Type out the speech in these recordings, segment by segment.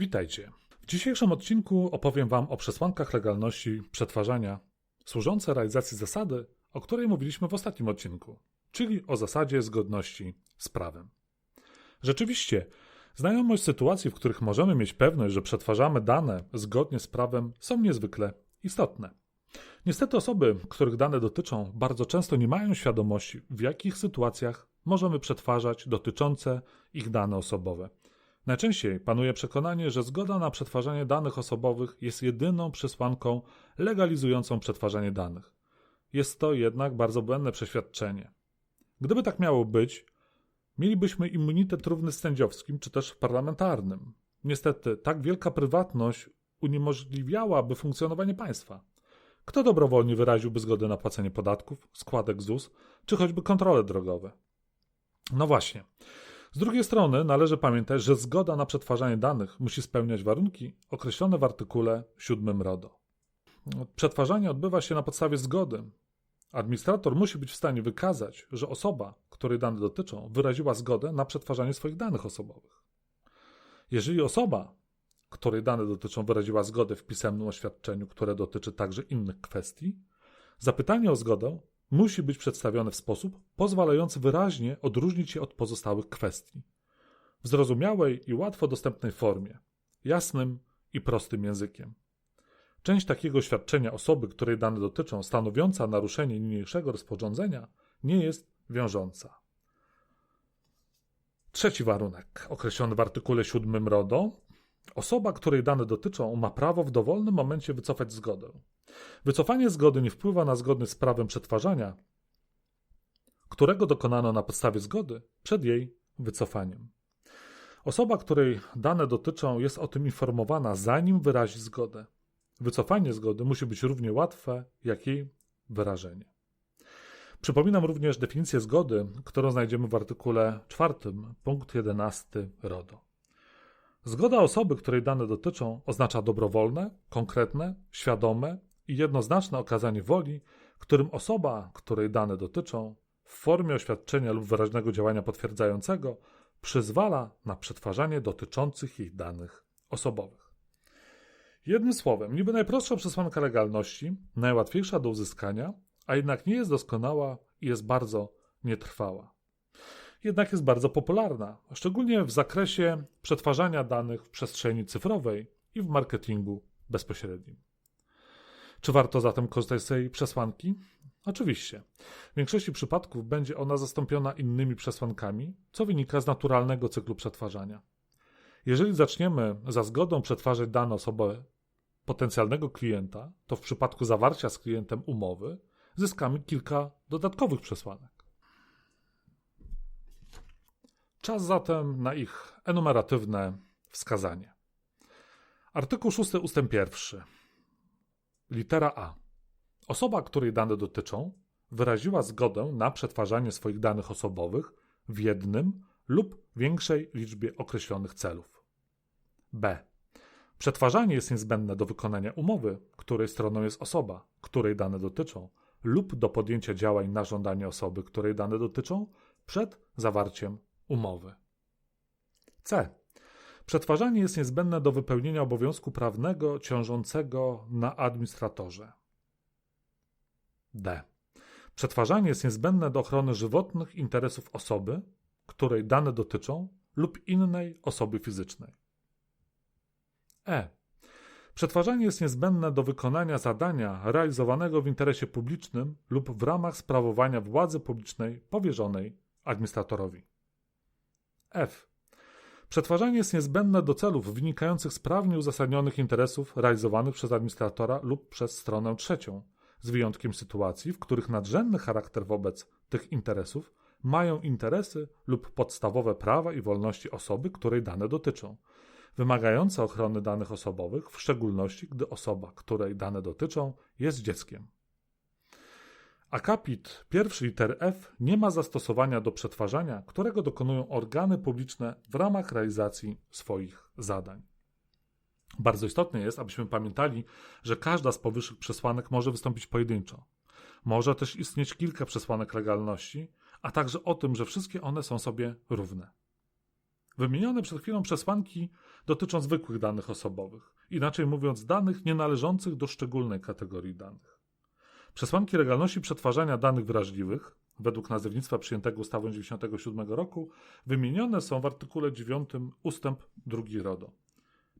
Witajcie. W dzisiejszym odcinku opowiem Wam o przesłankach legalności przetwarzania służące realizacji zasady, o której mówiliśmy w ostatnim odcinku, czyli o zasadzie zgodności z prawem. Rzeczywiście, znajomość sytuacji, w których możemy mieć pewność, że przetwarzamy dane zgodnie z prawem, są niezwykle istotne. Niestety osoby, których dane dotyczą, bardzo często nie mają świadomości, w jakich sytuacjach możemy przetwarzać dotyczące ich dane osobowe. Najczęściej panuje przekonanie, że zgoda na przetwarzanie danych osobowych jest jedyną przesłanką legalizującą przetwarzanie danych. Jest to jednak bardzo błędne przeświadczenie. Gdyby tak miało być, mielibyśmy immunitet równy sędziowskim czy też parlamentarnym. Niestety, tak wielka prywatność uniemożliwiałaby funkcjonowanie państwa. Kto dobrowolnie wyraziłby zgodę na płacenie podatków, składek ZUS, czy choćby kontrole drogowe? No właśnie. Z drugiej strony należy pamiętać, że zgoda na przetwarzanie danych musi spełniać warunki określone w artykule 7 RODO. Przetwarzanie odbywa się na podstawie zgody. Administrator musi być w stanie wykazać, że osoba, której dane dotyczą, wyraziła zgodę na przetwarzanie swoich danych osobowych. Jeżeli osoba, której dane dotyczą, wyraziła zgodę w pisemnym oświadczeniu, które dotyczy także innych kwestii, zapytanie o zgodę musi być przedstawione w sposób pozwalający wyraźnie odróżnić je od pozostałych kwestii. W zrozumiałej i łatwo dostępnej formie, jasnym i prostym językiem. Część takiego świadczenia osoby, której dane dotyczą, stanowiąca naruszenie niniejszego rozporządzenia, nie jest wiążąca. Trzeci warunek, określony w artykule 7 RODO. Osoba, której dane dotyczą, ma prawo w dowolnym momencie wycofać zgodę. Wycofanie zgody nie wpływa na zgodność z prawem przetwarzania, którego dokonano na podstawie zgody przed jej wycofaniem. Osoba, której dane dotyczą, jest o tym informowana, zanim wyrazi zgodę. Wycofanie zgody musi być równie łatwe, jak jej wyrażenie. Przypominam również definicję zgody, którą znajdziemy w artykule 4, punkt 11 RODO. Zgoda osoby, której dane dotyczą, oznacza dobrowolne, konkretne, świadome i jednoznaczne okazanie woli, którym osoba, której dane dotyczą, w formie oświadczenia lub wyraźnego działania potwierdzającego, przyzwala na przetwarzanie dotyczących jej danych osobowych. Jednym słowem, niby najprostsza przesłanka legalności, najłatwiejsza do uzyskania, a jednak nie jest doskonała i jest bardzo nietrwała. Jednak jest bardzo popularna, szczególnie w zakresie przetwarzania danych w przestrzeni cyfrowej i w marketingu bezpośrednim. Czy warto zatem korzystać z tej przesłanki? Oczywiście. W większości przypadków będzie ona zastąpiona innymi przesłankami, co wynika z naturalnego cyklu przetwarzania. Jeżeli zaczniemy za zgodą przetwarzać dane osobowe potencjalnego klienta, to w przypadku zawarcia z klientem umowy zyskamy kilka dodatkowych przesłanek. Czas zatem na ich enumeratywne wskazanie. Artykuł 6 ustęp 1. Litera A. Osoba, której dane dotyczą, wyraziła zgodę na przetwarzanie swoich danych osobowych w jednym lub większej liczbie określonych celów. B. Przetwarzanie jest niezbędne do wykonania umowy, której stroną jest osoba, której dane dotyczą, lub do podjęcia działań na żądanie osoby, której dane dotyczą, przed zawarciem umowy. C. Przetwarzanie jest niezbędne do wypełnienia obowiązku prawnego ciążącego na administratorze. D. Przetwarzanie jest niezbędne do ochrony żywotnych interesów osoby, której dane dotyczą, lub innej osoby fizycznej. E. Przetwarzanie jest niezbędne do wykonania zadania realizowanego w interesie publicznym lub w ramach sprawowania władzy publicznej powierzonej administratorowi. F. Przetwarzanie jest niezbędne do celów wynikających z prawnie uzasadnionych interesów realizowanych przez administratora lub przez stronę trzecią, z wyjątkiem sytuacji, w których nadrzędny charakter wobec tych interesów mają interesy lub podstawowe prawa i wolności osoby, której dane dotyczą, wymagające ochrony danych osobowych, w szczególności gdy osoba, której dane dotyczą, jest dzieckiem. Akapit pierwszy liter F nie ma zastosowania do przetwarzania, którego dokonują organy publiczne w ramach realizacji swoich zadań. Bardzo istotne jest, abyśmy pamiętali, że każda z powyższych przesłanek może wystąpić pojedynczo. Może też istnieć kilka przesłanek legalności, a także o tym, że wszystkie one są sobie równe. Wymienione przed chwilą przesłanki dotyczą zwykłych danych osobowych, inaczej mówiąc, danych nienależących do szczególnej kategorii danych. Przesłanki legalności przetwarzania danych wrażliwych, według nazewnictwa przyjętego ustawą 1997 roku, wymienione są w artykule 9 ustęp 2 RODO.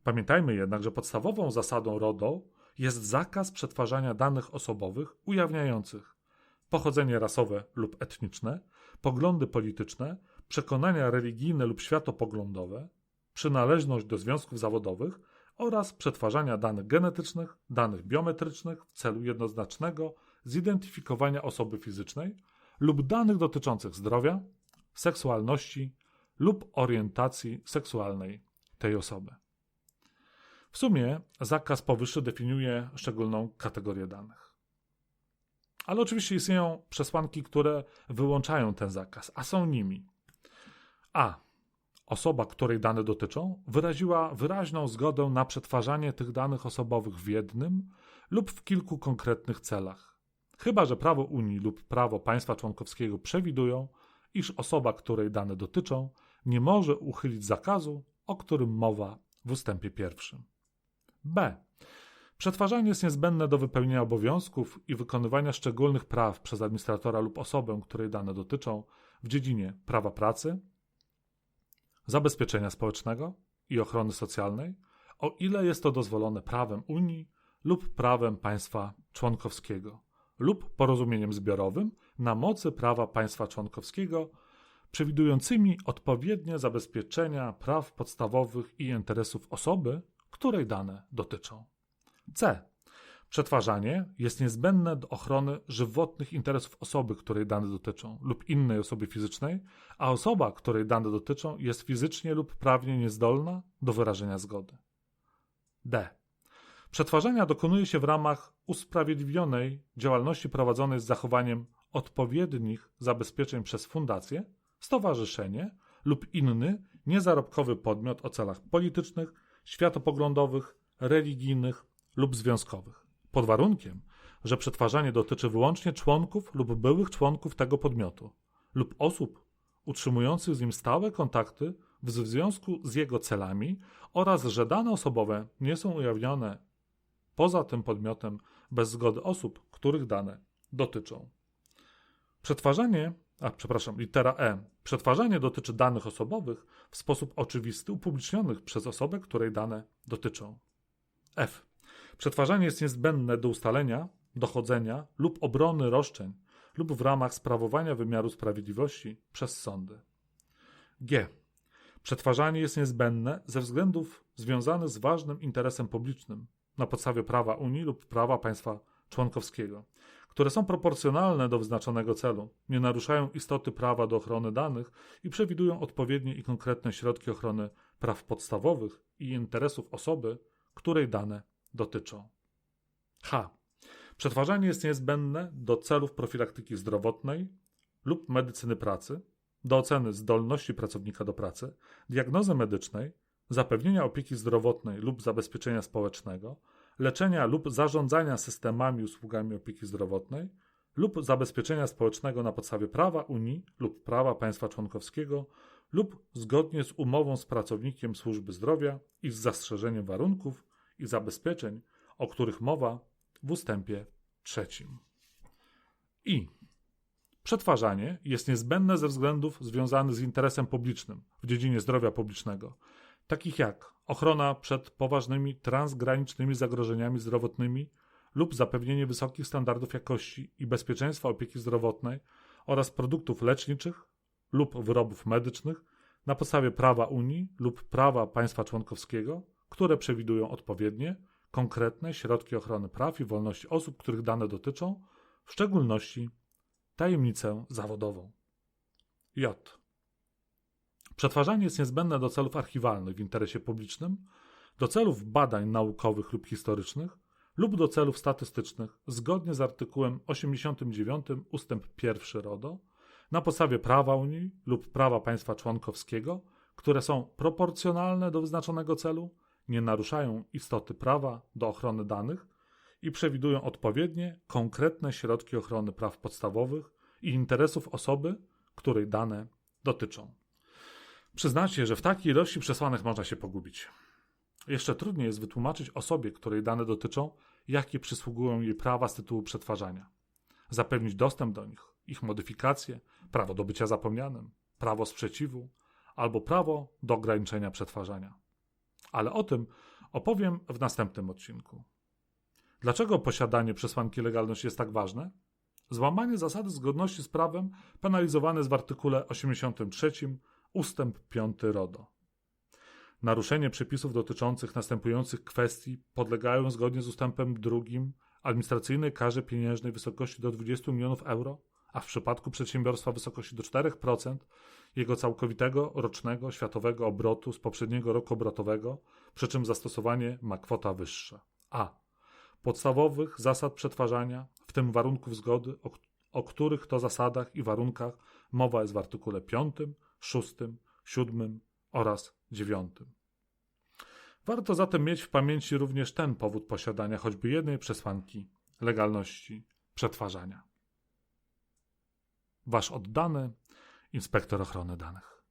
Pamiętajmy jednak, że podstawową zasadą RODO jest zakaz przetwarzania danych osobowych ujawniających pochodzenie rasowe lub etniczne, poglądy polityczne, przekonania religijne lub światopoglądowe, przynależność do związków zawodowych oraz przetwarzania danych genetycznych, danych biometrycznych w celu jednoznacznego zidentyfikowania osoby fizycznej lub danych dotyczących zdrowia, seksualności lub orientacji seksualnej tej osoby. W sumie zakaz powyższy definiuje szczególną kategorię danych. Ale oczywiście istnieją przesłanki, które wyłączają ten zakaz, a są nimi a. Osoba, której dane dotyczą, wyraziła wyraźną zgodę na przetwarzanie tych danych osobowych w jednym lub w kilku konkretnych celach. Chyba, że prawo Unii lub prawo państwa członkowskiego przewidują, iż osoba, której dane dotyczą, nie może uchylić zakazu, o którym mowa w ustępie pierwszym. B. Przetwarzanie jest niezbędne do wypełnienia obowiązków i wykonywania szczególnych praw przez administratora lub osobę, której dane dotyczą, w dziedzinie prawa pracy, zabezpieczenia społecznego i ochrony socjalnej, o ile jest to dozwolone prawem Unii lub prawem państwa członkowskiego lub porozumieniem zbiorowym na mocy prawa państwa członkowskiego przewidującymi odpowiednie zabezpieczenia praw podstawowych i interesów osoby, której dane dotyczą. C. Przetwarzanie jest niezbędne do ochrony żywotnych interesów osoby, której dane dotyczą, lub innej osoby fizycznej, a osoba, której dane dotyczą, jest fizycznie lub prawnie niezdolna do wyrażenia zgody. D. Przetwarzania dokonuje się w ramach usprawiedliwionej działalności prowadzonej z zachowaniem odpowiednich zabezpieczeń przez fundację, stowarzyszenie lub inny niezarobkowy podmiot o celach politycznych, światopoglądowych, religijnych lub związkowych pod warunkiem, że przetwarzanie dotyczy wyłącznie członków lub byłych członków tego podmiotu lub osób utrzymujących z nim stałe kontakty w związku z jego celami oraz że dane osobowe nie są ujawnione poza tym podmiotem bez zgody osób, których dane dotyczą. Przetwarzanie, a przepraszam, litera E. Przetwarzanie dotyczy danych osobowych w sposób oczywisty upublicznionych przez osobę, której dane dotyczą. F. Przetwarzanie jest niezbędne do ustalenia, dochodzenia lub obrony roszczeń lub w ramach sprawowania wymiaru sprawiedliwości przez sądy. G. Przetwarzanie jest niezbędne ze względów związanych z ważnym interesem publicznym na podstawie prawa Unii lub prawa państwa członkowskiego, które są proporcjonalne do wyznaczonego celu, nie naruszają istoty prawa do ochrony danych i przewidują odpowiednie i konkretne środki ochrony praw podstawowych i interesów osoby, której dane dotyczą. H. Przetwarzanie jest niezbędne do celów profilaktyki zdrowotnej lub medycyny pracy, do oceny zdolności pracownika do pracy, diagnozy medycznej, zapewnienia opieki zdrowotnej lub zabezpieczenia społecznego, leczenia lub zarządzania systemami i usługami opieki zdrowotnej lub zabezpieczenia społecznego na podstawie prawa Unii lub prawa państwa członkowskiego lub zgodnie z umową z pracownikiem służby zdrowia i z zastrzeżeniem warunków i zabezpieczeń, o których mowa w ustępie trzecim. I przetwarzanie jest niezbędne ze względów związanych z interesem publicznym w dziedzinie zdrowia publicznego, takich jak ochrona przed poważnymi transgranicznymi zagrożeniami zdrowotnymi lub zapewnienie wysokich standardów jakości i bezpieczeństwa opieki zdrowotnej oraz produktów leczniczych lub wyrobów medycznych na podstawie prawa Unii lub prawa państwa członkowskiego które przewidują odpowiednie, konkretne środki ochrony praw i wolności osób, których dane dotyczą, w szczególności tajemnicę zawodową. J. Przetwarzanie jest niezbędne do celów archiwalnych w interesie publicznym, do celów badań naukowych lub historycznych lub do celów statystycznych zgodnie z artykułem 89 ust. 1 RODO na podstawie prawa Unii lub prawa państwa członkowskiego, które są proporcjonalne do wyznaczonego celu nie naruszają istoty prawa do ochrony danych i przewidują odpowiednie, konkretne środki ochrony praw podstawowych i interesów osoby, której dane dotyczą. Przyznacie, że w takiej ilości przesłanek można się pogubić. Jeszcze trudniej jest wytłumaczyć osobie, której dane dotyczą, jakie przysługują jej prawa z tytułu przetwarzania. Zapewnić dostęp do nich, ich modyfikację, prawo do bycia zapomnianym, prawo sprzeciwu albo prawo do ograniczenia przetwarzania. Ale o tym opowiem w następnym odcinku. Dlaczego posiadanie przesłanki legalności jest tak ważne? Złamanie zasady zgodności z prawem penalizowane jest w artykule 83 ustęp 5 RODO. Naruszenie przepisów dotyczących następujących kwestii podlegają zgodnie z ustępem 2 administracyjnej karze pieniężnej w wysokości do 20 milionów euro, a w przypadku przedsiębiorstwa wysokości do 4% jego całkowitego rocznego światowego obrotu z poprzedniego roku obrotowego, przy czym zastosowanie ma kwota wyższa. A. Podstawowych zasad przetwarzania, w tym warunków zgody, o, o których to zasadach i warunkach mowa jest w artykule 5, 6, 7 oraz 9. Warto zatem mieć w pamięci również ten powód posiadania choćby jednej przesłanki legalności przetwarzania. Wasz oddany inspektor ochrony danych.